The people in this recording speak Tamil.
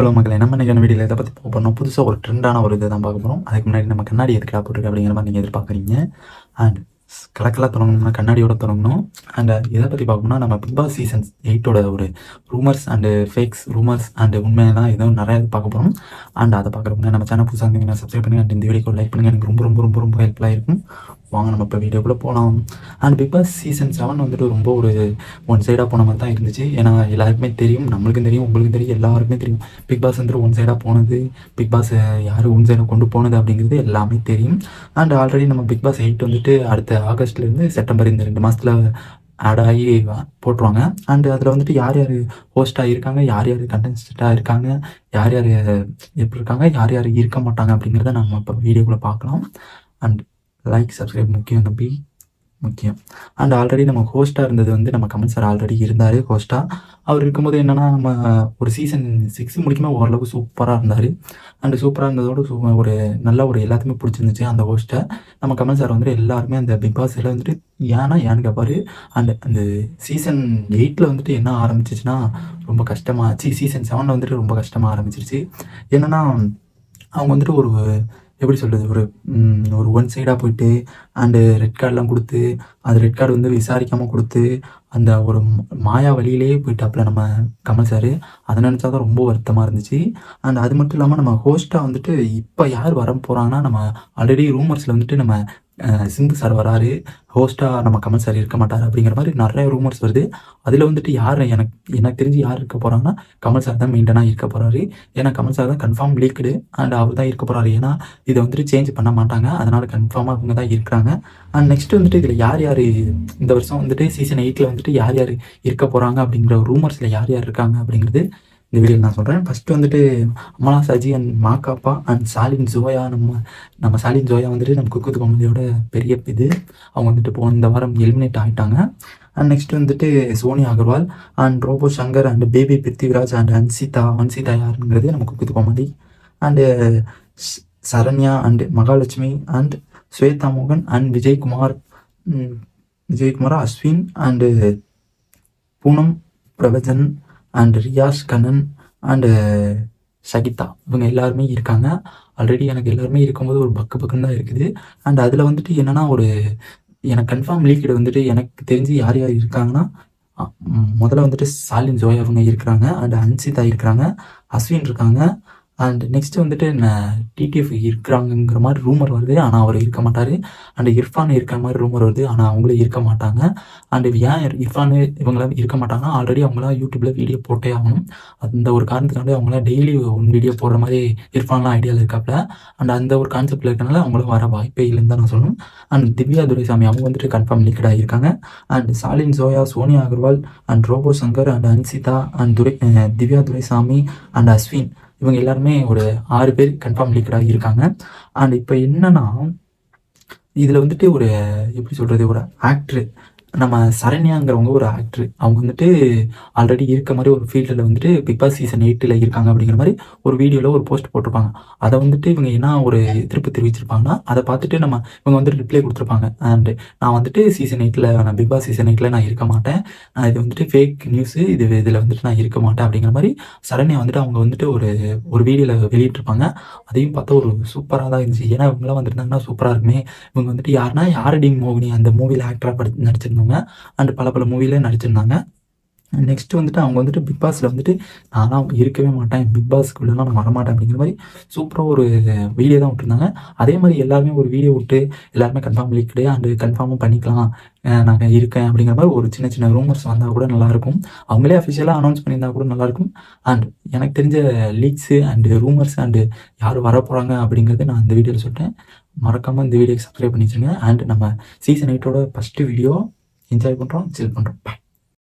ஹலோ மக்கள் என்ன பண்ணிக்கிற வீடியோவில் இதை பற்றி பார்க்க போகிறோம் புதுசாக ஒரு ட்ரெண்டான ஒரு இதை தான் பார்க்க போகிறோம் அதுக்கு முன்னாடி நம்ம கண்ணாடி எதுக்கு போட்டுருக்கு அப்படிங்கிற மாதிரி நீங்கள் எதிர்பார்க்குறீங்க. அண்ட் கலக்கலாக தொடங்கணும்னா கண்ணாடியோட தொடங்கணும். அண்ட் இதை பற்றி பார்க்கணும்னா நம்ம பிக் பாஸ் சீசன் எயிட்டோட ஒரு rumours and fakes rumours and உண்மையெல்லாம் எதுவும் நிறைய பார்க்க போகிறோம் அண்ட் அதை பார்க்குறப்ப நம்ம சேனல் புதுசாக இருந்தீங்கன்னா சப்ஸ்கிரைப் பண்ணுங்கள் அண்ட் இந்த வீடியோ லைக் பண்ணுங்கள் எனக்கு ரொம்ப ரொம்ப ரொம்ப ரொம்ப ஹெல்ப்ஃபுல்லாக இருக்கும். வாங்க நம்ம இப்போ வீடியோக்குள்ளே போகலாம் and Bigg Boss season seven வந்துட்டு ரொம்ப ஒரு ஒன் சைடாக போன மாதிரி தான் இருந்துச்சு. ஏன்னா எல்லாருக்குமே தெரியும் நம்மளுக்கும் தெரியும் உங்களுக்கும் தெரியும் எல்லாருக்குமே தெரியும். பிக் பாஸ் வந்துட்டு ஒன் சைடாக போனது பிக் பாஸ் யார் ஒன் சைடாக கொண்டு போனது அப்படிங்கிறது எல்லாமே தெரியும். அண்ட் ஆல்ரெடி நம்ம பிக் பாஸ் எயிட் வந்துட்டு அடுத்த ஆகஸ்ட்லேருந்து செப்டம்பர் இந்த ரெண்டு மாதத்தில் ஆட் ஆகி போட்டுருவாங்க. அண்ட் அதில் வந்துட்டு யார் யார் ஹோஸ்ட்டாக இருக்காங்க யார் யார் கண்டென்ஸ்டாக இருக்காங்க யார் யார் எப்படி இருக்காங்க யார் யார் இருக்க மாட்டாங்க அப்படிங்கிறத நம்ம இப்போ வீடியோக்குள்ளே பார்க்கலாம். அண்ட் லைக் சப்ஸ்கிரைப் முக்கியம் தம்பி முக்கியம். அண்ட் ஆல்ரெடி நம்ம ஹோஸ்ட்டாக இருந்தது வந்து நம்ம கமல் சார் ஆல்ரெடி இருந்தார் ஹோஸ்ட்டாக அவர் இருக்கும்போது என்னென்னா நம்ம ஒரு சீசன் சிக்ஸ் முடிக்குமே ஓரளவுக்கு சூப்பராக இருந்தார். அண்ட் சூப்பராக இருந்ததோடு சூ ஒரு நல்ல ஒரு எல்லாத்துக்குமே பிடிச்சிருந்துச்சு அந்த ஹோஸ்ட்டை நம்ம கமல் சார் வந்துட்டு எல்லாருமே அந்த பிக் பாஸில் வந்துட்டு ஏன்னா ஏன்னு கேட்பாரு அண்ட் அந்த சீசன் எயிட்டில் வந்துட்டு என்ன ஆரம்பிச்சிச்சுன்னா ரொம்ப கஷ்டமாக சீசன் செவனில் வந்துட்டு ரொம்ப கஷ்டமாக ஆரம்பிச்சிருச்சு. என்னென்னா அவங்க வந்துட்டு ஒரு எப்படி சொல்கிறது ஒரு ஒரு ஒன் சைடாக போயிட்டு அண்டு ரெட் கார்டெலாம் கொடுத்து அது ரெட் கார்டு வந்து விசாரிக்காமல் கொடுத்து அந்த ஒரு மாயா வழியிலே போயிட்டாப்புல நம்ம கமல் சார் அதை நினச்சா தான் ரொம்ப வருத்தமாக இருந்துச்சு. அண்ட் அது மட்டும் இல்லாமல் நம்ம ஹோஸ்ட்டாக வந்துட்டு இப்போ யார் வர போகிறாங்கன்னா நம்ம ஆல்ரெடி ரூமர்ஸில் வந்துட்டு நம்ம சிந்து சார் வராரு. ஹோஸ்ட்டாக நம்ம கமல் சார் இருக்க மாட்டார் அப்படிங்கிற மாதிரி நிறைய ரூமர்ஸ் வருது. அதில் வந்துட்டு யார் எனக்கு எனக்கு தெரிஞ்சு யார் இருக்க போகிறாங்கன்னா கமல் சார் தான் மெயின்டனாக இருக்க போகிறாரு ஏன்னா கமல் சார் தான் கன்ஃபார்ம் லீக்டு அண்ட் அவர் தான் இருக்க போகிறாரு ஏன்னா இதை வந்துட்டு சேஞ்ச் பண்ண மாட்டாங்க. அதனால் கன்ஃபார்மாக அவங்க தான் இருக்கிறாங்க. அண்ட் நெக்ஸ்ட் வந்துட்டு இதில் யார் யார் இந்த வருஷம் வந்துட்டு சீசன் எயிட்டில் வந்துட்டு யார் யார் இருக்க போகிறாங்க அப்படிங்கிற ரூமர்ஸில் யார் யார் இருக்காங்க அப்படிங்கிறது இந்த வீடியோ நான் சொல்கிறேன் ஃபஸ்ட்டு வந்துட்டு அமலா சஜி அண்ட் மாக்காப்பா அண்ட் சாலின் ஜோயா நம்ம நம்ம சாலின் ஜோயா வந்துட்டு நம்ம குக்குத்து கோமதியோட பெரிய இது. அவங்க வந்துட்டு போன இந்த வாரம் எலிமினேட் ஆகிட்டாங்க அண்ட் நெக்ஸ்ட் வந்துட்டு Soni Agarwal and Robo Shankar and baby Prithviraj and Ansitha Hansitha யாருங்கிறது நம்ம குக்குத்து Gomathi and Saranya and Mahalakshmi and Shwetha மோகன் and Vijaykumar Vijaykumar Ashwin and Poonam Prabhajan and Riyaz Kannan and Sahitha இவங்க எல்லாருமே இருக்காங்க. ஆல்ரெடி எனக்கு எல்லாருமே இருக்கும்போது ஒரு பக்கு பக்குன்னு தான் இருக்குது. அண்ட் அதில் வந்துட்டு என்னென்னா ஒரு எனக்கு கன்ஃபார்ம் லீக்கெட் வந்துட்டு எனக்கு தெரிஞ்சு யார் யார் இருக்காங்கன்னா முதல்ல வந்துட்டு ஸ்டாலின் ஜோயா அவங்க இருக்கிறாங்க. அண்ட் அன்சிதா இருக்கிறாங்க. அஸ்வின் இருக்காங்க. அண்ட் நெக்ஸ்ட்டு வந்துட்டு டிடிஎஃப் இருக்கிறாங்கங்கிற மாதிரி ரூமர் வருது. ஆனால் அவர் இருக்க மாட்டார். அண்ட் இர்ஃபான் இருக்கிற மாதிரி ரூமர் வருது. ஆனால் அவங்களும் இருக்க மாட்டாங்க. அண்ட் ஏன் இர்ஃபான் இவங்களாம் இருக்க மாட்டாங்கன்னா ஆல்ரெடி அவங்களாம் யூடியூப்பில் வீடியோ போட்டே ஆகணும். அந்த ஒரு காரணத்துக்காண்டி அவங்களாம் டெய்லி ஒன் வீடியோ போடுற மாதிரி இர்ஃபான்லாம் ஐடியாவில் இருக்காப்புல அண்ட் அந்த ஒரு கான்செப்டில் இருக்கனால அவங்களும் வர வாய்ப்பே இல்லைன்னு தான் நான் சொல்லணும். அண்ட் திவ்யா துரைசாமி அவங்க வந்துட்டு கன்ஃபார்ம் லீக்கடாக இருக்காங்க and Shalin Zoya Sonia Agarwal and Robo Shankar and Ansitha and Durai Divya Duraisamy and Ashwin. இவங்க எல்லாருமே ஒரு ஆறு பேர் கன்ஃபார்ம் லீக்கடாக இருக்காங்க. அண்ட் இப்போ என்னன்னா இதில் வந்துட்டு ஒரு எப்படி சொல்கிறது ஒரு ஆக்ட்ரு நம்ம சரண்யாங்கிறவங்க ஒரு ஆக்டர் அவங்க வந்துட்டு ஆல்ரெடி இருக்க மாதிரி ஒரு ஃபீல்டில் வந்துட்டு பிக் பாஸ் சீசன் எயிட்டில் இருக்காங்க அப்படிங்கிற மாதிரி ஒரு வீடியோவில் ஒரு போஸ்ட் போட்டிருப்பாங்க. அதை வந்துட்டு இவங்க என்ன ஒரு எதிர்ப்பு தெரிவிச்சிருப்பாங்கன்னா அதை பார்த்துட்டு நம்ம இவங்க வந்துட்டு ரிப்ளை கொடுத்துருப்பாங்க. அண்ட் நான் வந்துட்டு சீசன் எயிட்டில் நான் பிக் பாஸ் சீசன் எயிட்டில் நான் இருக்க மாட்டேன். இது வந்துட்டு ஃபேக் நியூஸு இது இதில் வந்துட்டு நான் இருக்க மாட்டேன் அப்படிங்கிற மாதிரி சரண்யா வந்துட்டு அவங்க வந்துட்டு ஒரு ஒரு வீடியோவில் வெளியிட்டிருப்பாங்க. அதையும் பார்த்தா ஒரு சூப்பராக தான் இருந்துச்சு. ஏன்னா இவங்களாம் வந்துருந்தாங்கன்னா சூப்பராக இருக்குமே. இவங்க வந்துட்டு யாருன்னா யாரடி மோகினி அந்த மூவியில் ஆக்டராக படி நடிச்சிருந்தாங்க அண்ட் பல பல மூவில நடிச்சிருந்தாங்க. நெக்ஸ்ட் வந்துட்டு அவங்க வந்துட்டு பிக் பாஸில் வந்துட்டு நான்லாம் இருக்கவே மாட்டேன். பிக் பாஸ்க்குள்ளலாம் நான் வரமாட்டேன். அப்படிங்கிற மாதிரி சூப்பராக ஒரு வீடியோ தான் விட்டுருந்தாங்க. அதே மாதிரி எல்லாருமே ஒரு வீடியோ விட்டு எல்லாருமே கன்ஃபார்ம் லீக்டு அண்டு கன்ஃபார்மும் பண்ணிக்கலாம். நாங்கள் இருக்கேன். அப்படிங்கிற மாதிரி ஒரு சின்ன சின்ன ரூமர்ஸ் வந்தால் கூட நல்லாயிருக்கும். அவங்களே அஃபிஷியலாக அனௌன்ஸ் பண்ணியிருந்தா கூட நல்லாயிருக்கும். அண்ட் எனக்கு தெரிஞ்ச லீக்ஸு அண்டு ரூமர்ஸ் அண்டு யார் வர போகிறாங்க அப்படிங்கிறத நான் இந்த வீடியோவில் சொல்லிட்டேன். மறக்காமல் இந்த வீடியோக்கு சப்ஸ்கிரைப் பண்ணிச்சுங்க அண்ட் நம்ம சீசன் எயிட்டோட ஃபஸ்ட்டு வீடியோ என்ஜாய் பண்ணுறோம் சில் பண்ணுறோம் பாய்